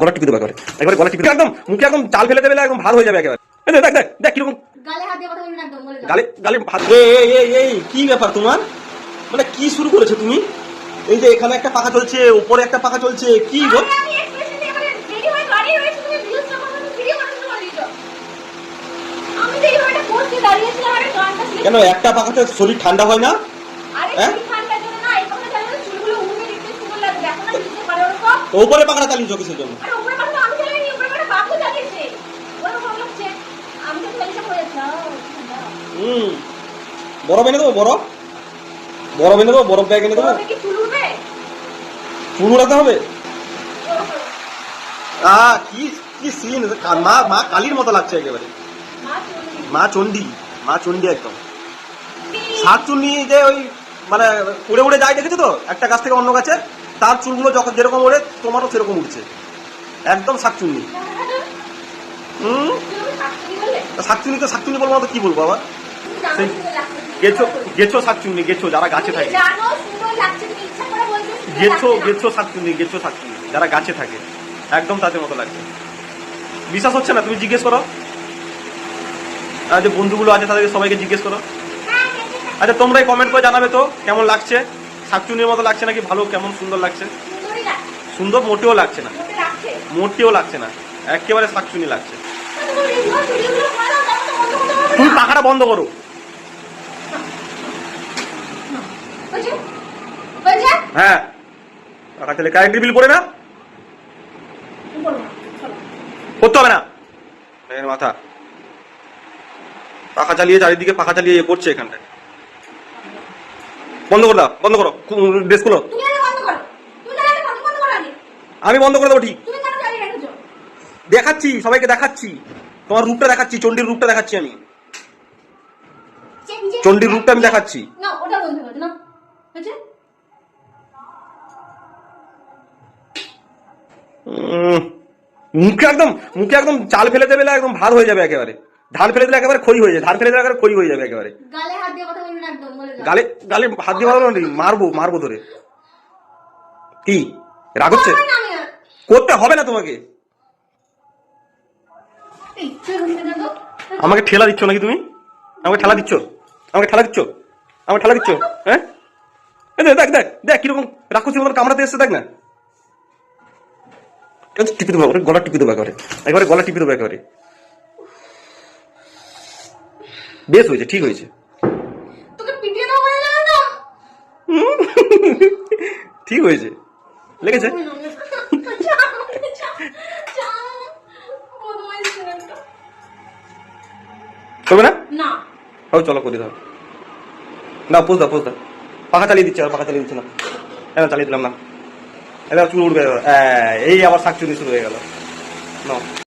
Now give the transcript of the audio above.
গলা টিপে দেবে একেবারে। একবারে গলা টিপে একদম মুখে একদম চাল ফেলে দেবে একদম ভালো হয়ে যাবে একেবারে। দেখ দেখ দেখ দেখ কীরকম। গালে গালে গালে হাত এই এই এই এই কি ব্যাপার তোমার? মানে কি শুরু করেছ তুমি? এই যে এখানে একটা পাখা চলছে উপরে একটা পাখা চলছে কি গো মানে হয়ে কেন একটা পাখাতে শরীর ঠান্ডা হয় না? হ্যাঁ? তো চালিয়েছে। পড়ে যাচ্ছি আহ, ঠান্ডা। হুম। বরফ এনে দেবো বরফ বরফ এনে দেবো বরফ ব্যাগ এনে দেবো? চুল উড়াতে হবে? আহ কি কি সিন মা মা কালীর মতো লাগছে একেবারে। মা চণ্ডী মা চণ্ডী একদম। শাকচুন্নি যে ওই মানে উড়ে উড়ে যায় দেখেছ তো? একটা গাছ থেকে অন্য গাছে তার চুলগুলো যখন যেরকম ওড়ে, তোমারও সেরকম উঠছে একদম শাকচুন্নি। হুম? শাকচুন্নি তো শাকচুন্নি বলব তো কি বলব আবার? সেই গেছো গেছো শাকচুন্নি, গেছো, যারা গাছে থাকে। গেছো। গেছো শাকচুন্নি গেছো শাকচুন্নি, যারা গাছে থাকে। একদম তাদের মতো লাগছে। বিশ্বাস হচ্ছে না? তুমি জিজ্ঞেস করো। আর যে বন্ধুগুলো আছে তাদেরকে সবাইকে জিজ্ঞেস করো। আচ্ছা তোমরাই কমেন্ট করে জানাবে তো, কেমন লাগছে? শাকচুনির মতো লাগছে নাকি? ভালো কেমন সুন্দর লাগছে? সুন্দর মোটেও লাগছে না। মোটেও লাগছে? না। একেবারে শাকচুনি লাগছে। তুমি পাখাটা বন্ধ করো। হ্যাঁ। পাখা চালে কারেন্টের বিল পড়ে না? করতে হবে না। এর মাথা। পাখা চালিয়ে চারিদিকে পাখা চালিয়ে ইয়ে করছে এখানটায়। বন্ধ করে দাও বন্ধ করো। ড্রেস করো। আমি বন্ধ করে দেবো ঠিক। দেখাচ্ছি সবাইকে দেখাচ্ছি। তোমার রূপটা দেখাচ্ছি চণ্ডীর রূপটা দেখাচ্ছি আমি। চণ্ডীর রূপটা আমি দেখাচ্ছি। মুখে একদম মুখে একদম চাল ফেলে দেবে একদম ভার হয়ে যাবে একেবারে। ধান ফেলে দিলে একেবারে খই হয়ে যাবে ধান ফেলে দিলে একেবারে খই হয়ে যাবে একেবারে। গালে হাত দিয়ে কথা বলবি একদম বলে গালে গালে হাত দিয়ে মারবো না, মারবো মারবো ধরে কি? রাগ হচ্ছে। করতে হবে না তোমাকে। আমাকে ঠেলা দিচ্ছ নাকি তুমি? আমাকে ঠেলা দিচ্ছ? আমাকে ঠেলা দিচ্ছ? আমাকে ঠেলা দিচ্ছ? হ্যাঁ? দেখ দেখ দেখ দেখ কীরকম রাক্ষসী মতন কামড়াতে এসছে দেখ না। টিপে দেবো গলা টিপে দেবো একেবারে। একবারে গলা টিপে দেবো একেবারে। বেশ হয়েছে ঠিক হয়েছে ঠিক হয়েছে লেগেছে করবে না না হোক চলো করে দাও না পোজ দাও পোজ দাও পাখা চালিয়ে দিচ্ছে আর পাখা চালিয়ে দিচ্ছে না হ্যাঁ চালিয়ে দিলাম না এবার চুল উঠবে। এই আবার শাক চুরি শুরু হয়ে গেল না